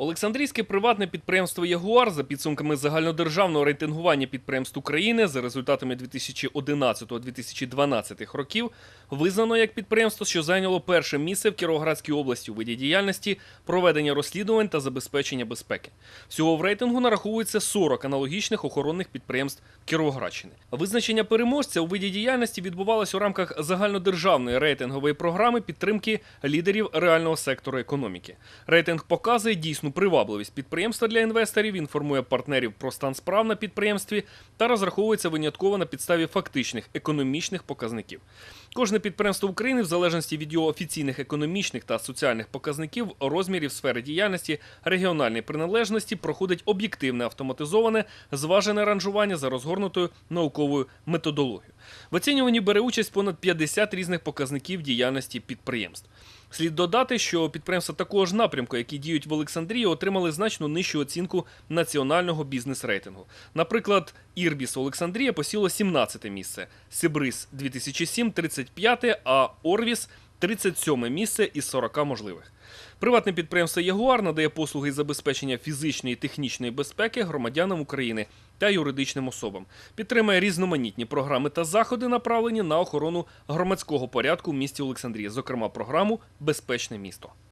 Олександрійське приватне підприємство Ягуар за підсумками загальнодержавного рейтингування підприємств України за результатами 2011-2012 років визнано як підприємство, що зайняло перше місце в Кіровоградській області у виді діяльності проведення розслідувань та забезпечення безпеки. Всього в рейтингу нараховується 40 аналогічних охоронних підприємств Кіровоградщини. Визначення переможця у виді діяльності відбувалось у рамках загальнодержавної рейтингової програми підтримки лідерів реального сектору економіки. Рейтинг показує дійсну привабливість підприємства для інвесторів, інформує партнерів про стан справ на підприємстві та розраховується винятково на підставі фактичних економічних показників. Кожне підприємство України, в залежності від його офіційних економічних та соціальних показників, розмірів сфери діяльності, регіональної приналежності, проходить об'єктивне автоматизоване зважене ранжування за розгорнутою науковою методологією. В оцінюванні бере участь понад 50 різних показників діяльності підприємств. Слід додати, що підприємства такого ж напрямку, які діють в Олександрії, отримали значно нижчу оцінку національного бізнес-рейтингу. Наприклад, Ірбіс Олександрія посіло 17 місце, Сибрис 2007 – 35, а Орвіс 37 місце із 40 можливих. Приватне підприємство Ягуар надає послуги забезпечення фізичної і технічної безпеки громадянам України та юридичним особам. Підтримує різноманітні програми та заходи, направлені на охорону громадського порядку в місті Олександрія, зокрема програму Безпечне місто.